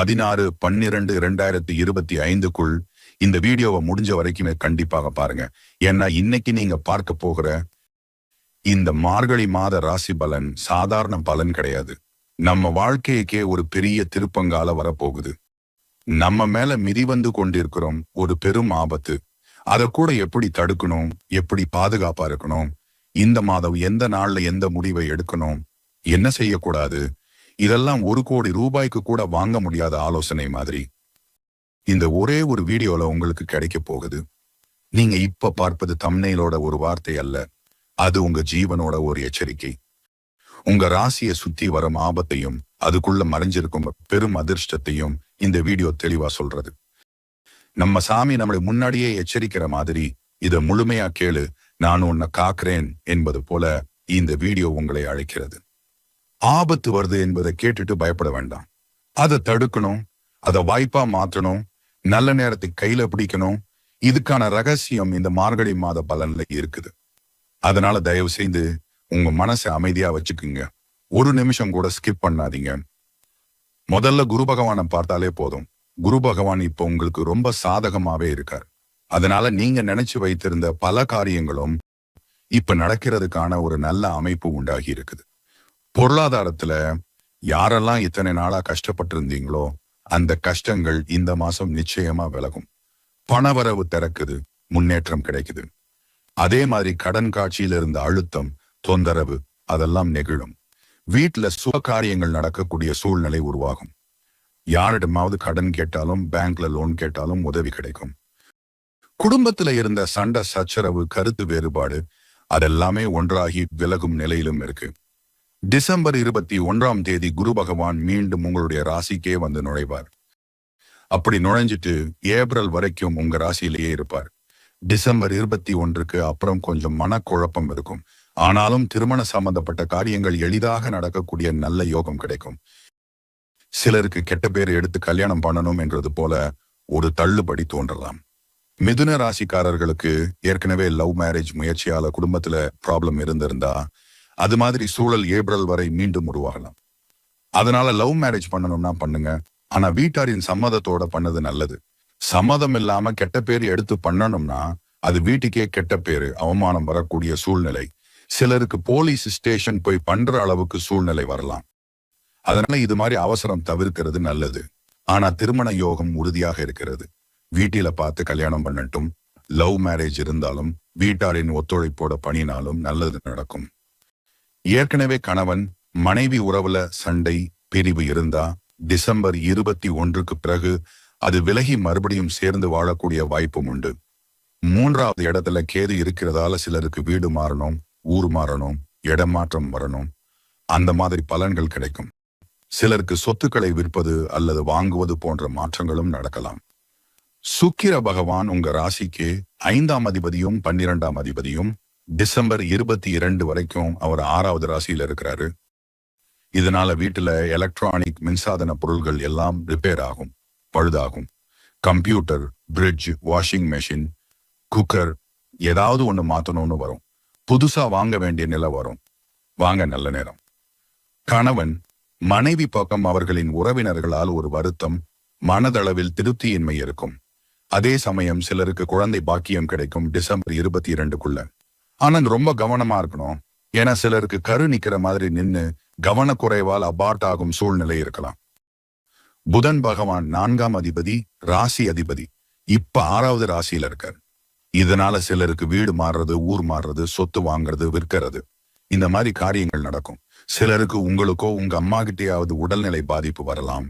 பதினாறு பன்னிரண்டு இரண்டாயிரத்தி இருபத்தி ஐந்துக்குள் இந்த வீடியோவை முடிஞ்ச வரைக்குமே கண்டிப்பாக பாருங்க. ஏன்னா இன்னைக்கு நீங்க பார்க்க போகிற இந்த மார்கழி மாத ராசி பலன் சாதாரண பலன் கிடையாது. நம்ம வாழ்க்கைக்கே ஒரு பெரிய திருப்பங்கால வரப்போகுது. நம்ம மேல மிதிவந்து கொண்டிருக்கிறோம் ஒரு பெரும் ஆபத்து. அதை கூட எப்படி தடுக்கணும்? எப்படி பாதுகாப்பா இருக்கணும்? இந்த மாதம் எந்த நாள்ல எந்த முடிவை எடுக்கணும்? என்ன செய்யக்கூடாது? இதெல்லாம் ஒரு கோடி ரூபாய்க்கு கூட வாங்க முடியாத ஆலோசனை மாதிரி. இந்த ஒரே ஒரு வீடியோல உங்களுக்கு கிடைக்க போகுது. நீங்க இப்ப பார்ப்பது தம்னையிலோட ஒரு வார்த்தை அல்ல. அது உங்க ஜீவனோட ஒரு எச்சரிக்கை. உங்க ராசியை சுத்தி வரும் ஆபத்தையும் அதுக்குள்ள மறைஞ்சிருக்கும் பெரும் அதிர்ஷ்டத்தையும் இந்த வீடியோ தெளிவா சொல்றது. நம்ம சாமி நம்மளை முன்னாடியே எச்சரிக்கிற மாதிரி இதை முழுமையா கேளு நான் உன்னை காக்குறேன் என்பது போல இந்த வீடியோ உங்களை அழைக்கிறது. ஆபத்து வருது என்பதை கேட்டுட்டு பயப்பட வேண்டாம். அதை தடுக்கணும் அதை வாய்ப்பா மாற்றணும் நல்ல நேரத்தை கையில பிடிக்கணும். இதுக்கான ரகசியம் இந்த மார்கழி மாத பலன்ல இருக்குது. அதனால தயவு செய்து உங்க மனசை அமைதியா வச்சுக்குங்க. ஒரு நிமிஷம் கூட ஸ்கிப் பண்ணாதீங்க. முதல்ல குரு பகவானை பார்த்தாலே போதும். குரு பகவான் இப்போ உங்களுக்கு ரொம்ப சாதகமாவே இருக்கார். அதனால நீங்க நினைச்சு வைத்திருந்த பல காரியங்களும் இப்ப நடக்கிறதுக்கான ஒரு நல்ல அமைப்பு உண்டாகி இருக்குது. பொருளாதாரத்துல யாரெல்லாம் இத்தனை நாளா கஷ்டப்பட்டு இருந்தீங்களோ அந்த கஷ்டங்கள் இந்த மாசம் நிச்சயமா விலகும். பணவரவு திறக்குது முன்னேற்றம் கிடைக்குது. அதே மாதிரி கடன் காட்சியில இருந்த அழுத்தம் தொந்தரவு அதெல்லாம் நெகிழும். வீட்டுல சுப காரியங்கள் நடக்கக்கூடிய சூழ்நிலை உருவாகும். யாரிடமாவது கடன் கேட்டாலும் பேங்க்ல லோன் கேட்டாலும் உதவி கிடைக்கும். குடும்பத்துல இருந்த சண்டை சச்சரவு கருத்து வேறுபாடு அதெல்லாமே ஒன்றாகி விலகும் நிலையிலும் இருக்கு. டிசம்பர் இருபத்தி ஒன்றாம் தேதி குரு பகவான் மீண்டும் உங்களுடைய ராசிக்கே வந்து நுழைவார். அப்படி நுழைஞ்சிட்டு ஏப்ரல் வரைக்கும் உங்க ராசியிலேயே இருப்பார். டிசம்பர் இருபத்தி ஒன்றுக்கு அப்புறம் கொஞ்சம் மனக்குழப்பம் இருக்கும். ஆனாலும் திருமண சம்பந்தப்பட்ட காரியங்கள் எளிதாக நடக்கக்கூடிய நல்ல யோகம் கிடைக்கும். சிலருக்கு கெட்ட பேர் எடுத்து கல்யாணம் பண்ணணும் என்றது போல ஒரு தள்ளுபடி தோன்றலாம். மிதுன ராசிக்காரர்களுக்கு ஏற்கனவே லவ் மேரேஜ் முயற்சியால குடும்பத்துல ப்ராப்ளம் இருந்திருந்தா அது மாதிரி சூழல் ஏப்ரல் வரை மீண்டும் உருவாகலாம். அதனால லவ் மேரேஜ் பண்ணணும்னா பண்ணுங்க. ஆனா வீட்டாரின் சம்மதத்தோட பண்ணது நல்லது. சம்மதம் இல்லாம கெட்ட பேர் எடுத்து பண்ணணும்னா அது வீட்டுக்கே கெட்ட பேரு அவமானம் வரக்கூடிய சூழ்நிலை. சிலருக்கு போலீஸ் ஸ்டேஷன் போய் பண்ற அளவுக்கு சூழ்நிலை வரலாம். அதனால இது மாதிரி அவசரம் தவிர்க்கிறது நல்லது. ஆனா திருமண யோகம் உறுதியாக இருக்கிறது. வீட்டில பார்த்து கல்யாணம் பண்ணட்டும். லவ் மேரேஜ் இருந்தாலும் வீட்டாரின் ஒத்துழைப்போட பணினாலும் நல்லது நடக்கும். ஏற்கனவே கணவன் மனைவி உறவுல சண்டை பிரிவு இருந்தா டிசம்பர் இருபத்தி ஒன்றுக்கு பிறகு அது விலகி மறுபடியும் சேர்ந்து வாழக்கூடிய வாய்ப்பும் உண்டு. மூன்றாவது இடத்துல கேது இருக்கிறதால சிலருக்கு வீடு மாறணும் ஊர் மாறணும் இடம் மாற்றம் வரணும். அந்த மாதிரி பலன்கள் கிடைக்கும். சிலருக்கு சொத்துக்களை விற்பது அல்லது வாங்குவது போன்ற மாற்றங்களும் நடக்கலாம். சுக்கிர பகவான் உங்க ராசிக்கு ஐந்தாம் அதிபதியும் பன்னிரெண்டாம் அதிபதியும் டிசம்பர் இருபத்தி இரண்டு வரைக்கும் அவர் ஆறாவது ராசியில் இருக்கிறாரு. இதனால வீட்டில் எலக்ட்ரானிக் மின்சாதன பொருள்கள் எல்லாம் ரிப்பேர் ஆகும் பழுதாகும். Computer fridge washing machine cooker ஏதாவது ஒன்று மாற்றணும்னு வரும். புதுசாக வாங்க வேண்டிய நிலை வரும். வாங்க நல்ல நேரம். கணவன் மனைவி பக்கம் அவர்களின் உறவினர்களால் ஒரு வருத்தம் மனதளவில் திருப்தியின்மை இருக்கும். அதே சமயம் சிலருக்கு குழந்தை பாக்கியம் கிடைக்கும் டிசம்பர் இருபத்தி இரண்டுக்குள்ள. ஆனா ரொம்ப கவனமா இருக்கணும். ஏன்னா சிலருக்கு கரு நிக்கிற மாதிரி நின்னு கவனக்குறைவால் அபார்ட் ஆகும் சூழ்நிலை இருக்கலாம். புதன் பகவான் நான்காம் அதிபதி ராசி அதிபதி. இப்ப ஆறாவது ராசியில இருக்கார். இதனால சிலருக்கு வீடு மாறுறது ஊர் மாறுறது சொத்து வாங்குறது விற்கிறது. இந்த மாதிரி காரியங்கள் நடக்கும். சிலருக்கு உங்களுக்கோ உங்க அம்மா கிட்டேயாவது உடல்நிலை பாதிப்பு வரலாம்.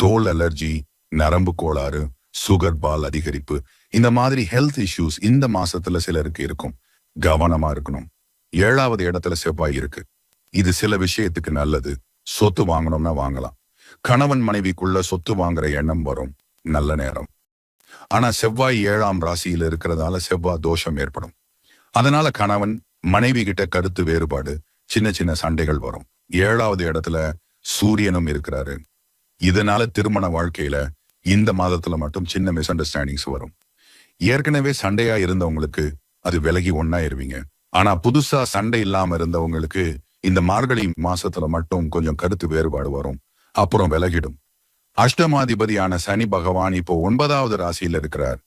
தோல் அலர்ஜி நரம்பு கோளாறு சுகர் பால் அதிகரிப்பு. இந்த மாதிரி ஹெல்த் இஷ்யூஸ் இந்த மாசத்துல சிலருக்கு இருக்கும். கவனமா இருக்கணும். ஏழாவது இடத்துல செவ்வாய் இருக்கு. இது சில விஷயத்துக்கு நல்லது. சொத்து வாங்கணும்னா வாங்கலாம். கணவன் மனைவிக்குள்ள சொத்து வாங்குற எண்ணம் வரும். நல்ல நேரம். ஆனா செவ்வாய் ஏழாம் ராசியில் இருக்கிறதால செவ்வாய் தோஷம் ஏற்படும். அதனால கணவன் மனைவி கிட்ட கருத்து வேறுபாடு சின்ன சின்ன சண்டைகள் வரும். ஏழாவது இடத்துல சூரியனும் இருக்கிறாரு. இதனால திருமண வாழ்க்கையில இந்த மாதத்துல மட்டும் சின்ன மிஸ் அண்டர்ஸ்டாண்டிங்ஸ் வரும். ஏற்கனவே சண்டையா இருந்தவங்களுக்கு அது விலகி ஒன்னாயிருவீங்க ஆனா புதுசா சண்டை இல்லாம இருந்தவங்களுக்கு இந்த மார்கழி மாசத்துல மட்டும் கொஞ்சம் கருத்து வேறுபாடு வரும். அப்புறம் விலகிடும். அஷ்டமாதிபதியான சனி பகவான் இப்போ ஒன்பதாவது ராசியில் இருக்கிறார்.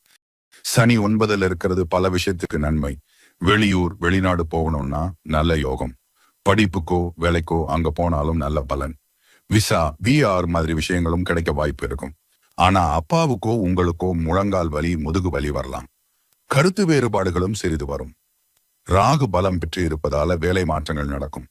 சனி ஒன்பதுல இருக்கிறது பல விஷயத்துக்கு நன்மை. வெளியூர் வெளிநாடு போகணும்னா நல்ல யோகம். படிப்புக்கோ வேலைக்கோ அங்க போனாலும் நல்ல பலன். விசா விஆர் மாதிரி விஷயங்களும் கிடைக்க வாய்ப்பு இருக்கும். ஆனா அப்பாவுக்கோ உங்களுக்கோ முழங்கால் வலி முதுகு வலி வரலாம். கருத்து வேறுபாடுகளும் சிறிது வரும். ராகு பலம் பெற்று இருப்பதால வேலை மாற்றங்கள் நடக்கும்.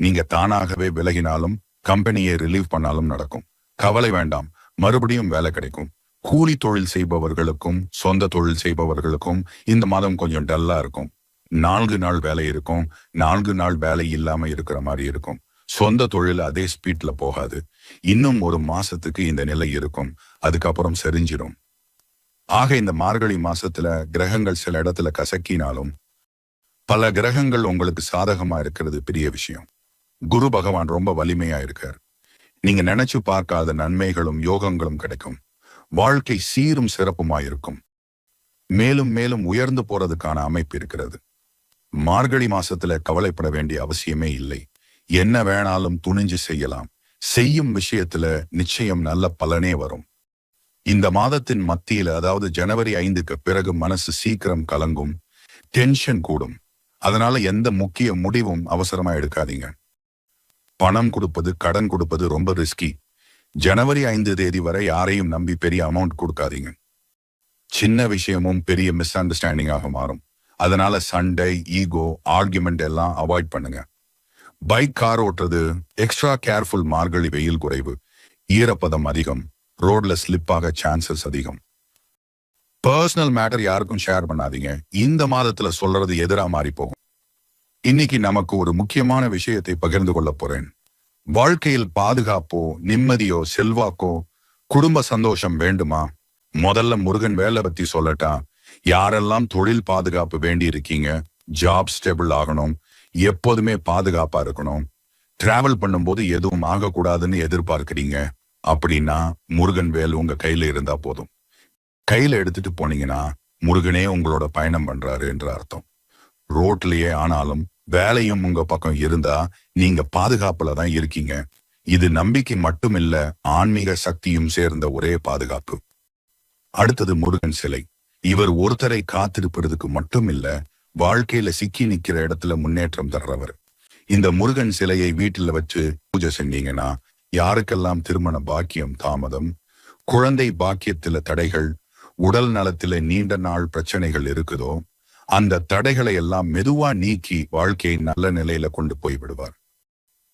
நீங்க தானாகவே விலகினாலும் கம்பெனியை ரிலீவ் பண்ணாலும் நடக்கும். கவலை வேண்டாம். மறுபடியும் வேலை கிடைக்கும். கூலி தொழில் செய்பவர்களுக்கும் சொந்த தொழில் செய்பவர்களுக்கும் இந்த மாதம் கொஞ்சம் டல்லா இருக்கும். நான்கு நாள் வேலை இருக்கும். நான்கு நாள் வேலை இல்லாம இருக்கிற மாதிரி இருக்கும். சொந்த தொழில் அதே ஸ்பீட்ல போகாது. இன்னும் ஒரு மாசத்துக்கு இந்த நிலை இருக்கும். அதுக்கப்புறம் செறிஞ்சிடும் ஆக இந்த மார்கழி மாசத்துல கிரகங்கள் சில இடத்துல கசக்கினாலும் பல கிரகங்கள் உங்களுக்கு சாதகமா இருக்கிறது பெரிய விஷயம். குரு பகவான் ரொம்ப வலிமையா இருக்கார். நீங்க நினைச்சு பார்க்காத நன்மைகளும் யோகங்களும் கிடைக்கும். வாழ்க்கை சீரும் சிறப்புமாயிருக்கும் மேலும் மேலும் உயர்ந்து போறதுக்கான அமைப்பு இருக்கிறது. மார்கழி மாசத்துல கவலைப்பட வேண்டிய அவசியமே இல்லை. என்ன வேணாலும் துணிஞ்சு செய்யலாம். செய்யும் விஷயத்துல நிச்சயம் நல்ல பலனே வரும். இந்த மாதத்தின் மத்தியில் அதாவது ஜனவரி ஐந்துக்கு பிறகு மனசு சீக்கிரம் கலங்கும் டென்ஷன் கூடும். அதனால எந்த முக்கிய முடிவும் அவசரமா எடுக்காதீங்க. பணம் கொடுப்பது கடன் கொடுப்பது ரொம்ப ரிஸ்கி ஜனவரி ஐந்து தேதி வரை யாரையும் நம்பி பெரிய அமௌண்ட் கொடுக்காதீங்க. சின்ன விஷயமும் பெரிய மிஸ் அண்டர்ஸ்டாண்டிங்காக மாறும். அதனால சண்டை ஈகோ ஆர்குமெண்ட் எல்லாம் அவாய்ட் பண்ணுங்க. பைக் கார் ஓட்டுறது எக்ஸ்ட்ரா கேர்ஃபுல் மார்கழி வெயில் குறைவு ஈரப்பதம் அதிகம். ரோட்ல ஸ்லிப் ஆக சான்சஸ் அதிகம். பர்சனல் மேட்டர் யாருக்கும் ஷேர் பண்ணாதீங்க. இந்த மாதத்துல சொல்றது எதிரா மாறி போகும். இன்னைக்கு நமக்கு ஒரு முக்கியமான விஷயத்தை பகிர்ந்து கொள்ள போறேன். வாழ்க்கையில் பாதுகாப்போ நிம்மதியோ செல்வாக்கோ குடும்ப சந்தோஷம் வேண்டுமா? முதல்ல முருகன் வேலை பத்தி சொல்லட்டா. யாரெல்லாம் தொழில் பாதுகாப்பு வேண்டி இருக்கீங்க? ஜாப் ஸ்டேபிள் ஆகணும். எப்போதுமே பாதுகாப்பா இருக்கணும். டிராவல் பண்ணும்போது எதுவும் ஆகக்கூடாதுன்னு எதிர்பார்க்கிறீங்க. அப்படின்னா முருகன் வேல் உங்க கையில இருந்தா போதும். கையில எடுத்துட்டு போனீங்கன்னா முருகனே உங்களோட பயணம் பண்றாரு என்ற அர்த்தம். ரோட்லயே ஆனாலும் வேலையும் உங்க பக்கம் இருந்தா நீங்க பாதுகாப்புல தான் இருக்கீங்க. இது நம்பிக்கை மட்டும் இல்ல ஆன்மீக சக்தியும் சேர்ந்த ஒரே பாதுகாப்பு. அடுத்தது முருகன் சிலை. இவர் ஒருத்தரை காத்திருப்பதுக்கு மட்டும் இல்ல வாழ்க்கையில சிக்கி நிக்கிற இடத்துல முன்னேற்றம் தர்றவர். இந்த முருகன் சிலையை வீட்டுல வச்சு பூஜை செஞ்சீங்கன்னா யாருக்கெல்லாம் திருமண பாக்கியம் தாமதம்? குழந்தை பாக்கியத்துல தடைகள் உடல் நலத்தில நீண்ட நாள் பிரச்சனைகள் இருக்குதோ அந்த தடைகளை எல்லாம் மெதுவா நீக்கி வாழ்க்கையை நல்ல நிலையில கொண்டு போய் விடுவார்.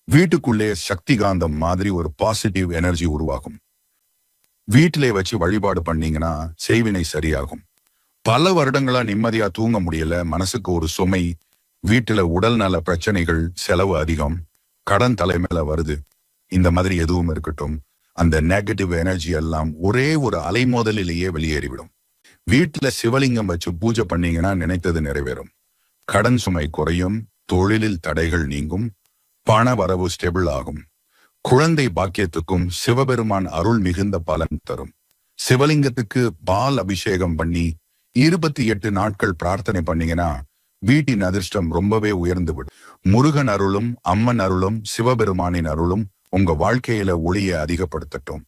வீட்டுக்குள்ளே சக்தி காந்தம் மாதிரி ஒரு பாசிட்டிவ் எனர்ஜி உருவாகும். வீட்டிலே வச்சு வழிபாடு பண்ணீங்கன்னா செய்வினை சரியாகும். பல வருடங்களா நிம்மதியா தூங்க முடியல மனசுக்கு ஒரு சுமை வீட்டுல உடல் நல பிரச்சனைகள் செலவு அதிகம் கடன் தலைமையில வருது. இந்த மாதிரி எதுவும் இருக்கட்டும் அந்த நெகட்டிவ் எனர்ஜி எல்லாம் ஒரே ஒரு அலைமோதலிலேயே வெளியேறிவிடும். வீட்டுல சிவலிங்கம் வச்சு பூஜை பண்ணீங்கன்னா நினைத்தது நிறைவேறும். கடன் சுமை குறையும் தொழிலில் தடைகள் நீங்கும் பண வரவு ஸ்டெபிள் ஆகும். குழந்தை பாக்கியத்துக்கும் சிவபெருமான் அருள் மிகுந்த பலன் தரும். சிவலிங்கத்துக்கு பால் அபிஷேகம் பண்ணி இருபத்தி எட்டு நாட்கள் பிரார்த்தனை பண்ணீங்கன்னா வீட்டின் அதிர்ஷ்டம் ரொம்பவே உயர்ந்து விடும். முருகன் அருளும் அம்மன் அருளும் சிவபெருமானின் அருளும் உங்க வாழ்க்கையில ஒளியை அதிகப்படுத்தட்டும்.